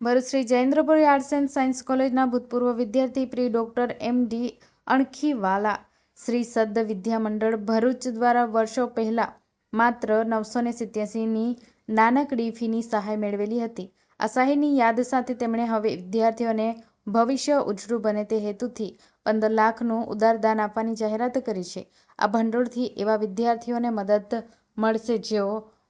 Bharuch Shri Jayendrapuri arts and science કોલેજના ભૂતપૂર્વ વિદ્યાર્થી pre doctor M D Ankhiwala Shri સદ્દ વિદ્યામંડળ ભરૂચ દ્વારા વર્ષો પહેલા માત્ર નવસો ને સિત્યાસીની નાનકડી ફીની સહાય મેળવેલી હતી. આ સહાયની યાદ સાથે તેમણે હવે વિદ્યાર્થીઓને ભવિષ્ય ઉજળું બને તે હેતુથી પંદર લાખનું ઉદાર દાન આપવાની જાહેરાત કરી છે. આ ભંડોળથી એવા વિદ્યાર્થીઓને મદદ મળશે જેઓ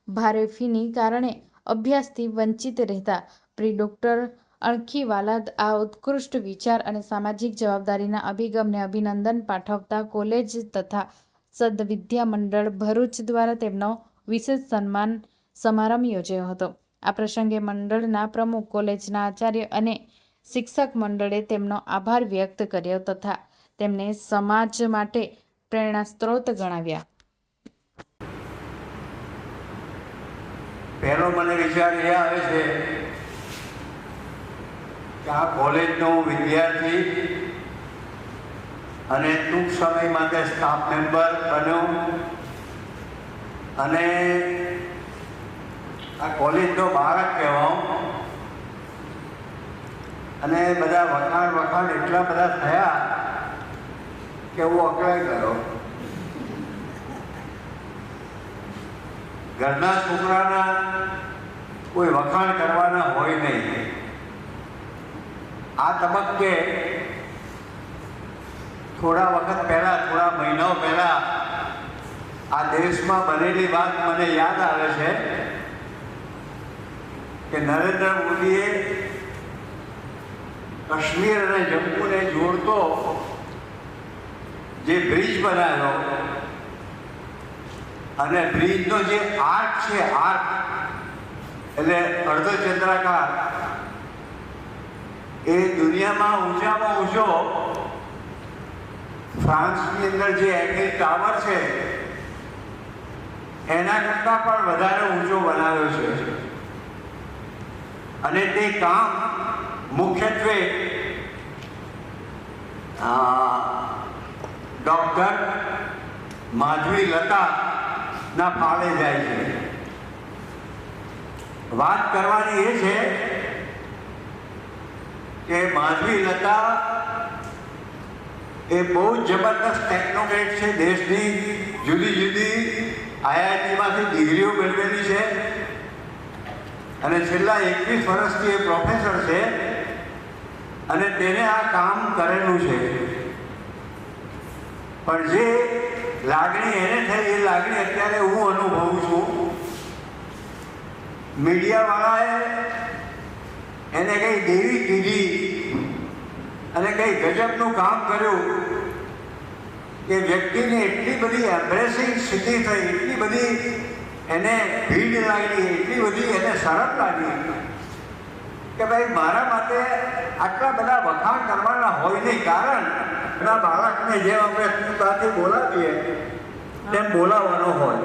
ભારે ફીની કારણે અભ્યાસથી વંચિત રહેતા પ્રિય ડોક્ટર અણખીવાલા આ ઉત્કૃષ્ટ વિચાર અને સામાજિક જવાબદારીના અભિગમને અભિનંદન પાઠવતા કોલેજ તથા સદ વિદ્યામંડળ ભરૂચ દ્વારા તેમનો વિશેષ સન્માન સમારંભ યોજાયો હતો. આ પ્રસંગે મંડળના પ્રમુખ, કોલેજના આચાર્ય અને શિક્ષક મંડળે તેમનો આભાર વ્યક્ત કર્યો તથા તેમને સમાજ માટે પ્રેરણા સ્ત્રોત ગણાવ્યા. પહેલો મને વિચાર એ આવે છે કે આ કોલેજનો વિદ્યાર્થી અને ટૂંક સમય માટે સ્ટાફ મેમ્બર બન્યો. અને આ કોલેજનો બાળક કહેવાઉં. અને બધા વખાણ વખાણ એટલા બધા થયા કે હું અકળાઈ ગયો ઘરના છોકરાના કોઈ વખાણ કરવાના હોય નહીં. આ તબક્કે થોડા વખત પહેલા, થોડા મહિનાઓ પહેલા આ દેશમાં બનેલી વાત મને યાદ આવે છે કે નરેન્દ્ર મોદીએ કાશ્મીર અને જમ્મુને જોડતો જે બ્રિજ બનાવ્યો અને બ્રિજનો જે આર્ટ છે, આર્ટ એટલે અર્ધચંદ્રાકાર એ દુનિયામાં ઊંચામાં ઊંચો ફ્રાન્સની અંદર જે એફિલ ટાવર છે, એના કરતાં પણ વધારે ઊંચો બનાવ્યો છે. અને તે કામ મુખ્યત્વે ડૉક્ટર માધવી લતા ના ફાળે જાય છે. વાત કરવાની એ છે કે માધવી લતા એ બહુ જબરદસ્ત ટેકનોક્રેટ છે. દેશની જુદી જુદી આઈઆઈટીમાંથી ડિગ્રીઓ મેળવેલી છે. અને છેલ્લા એકવીસ વર્ષથી એ પ્રોફેસર છે અને તેને આ કામ કરેલું છે. પણ જે લાગણી એને થઈ, એ લાગણી અત્યારે હું અનુભવું છું. મીડિયાવાળાએ એને કંઈ દેવી કીધી? અને કંઈ ગજબનું કામ કર્યું? કે વ્યક્તિને એટલી બધી એમ્બ્રેસિંગ સ્થિતિ થઈ, એટલી બધી એને ભીડ લાગી, એટલી બધી એને સરળ લાગી કે ભાઈ, મારા માટે આટલા બધા વખાણ કરવાના હોય નહીં કારણ એના બાળકને જેમ આપણે બોલાવીએ, તેમ બોલાવવાનો હોય.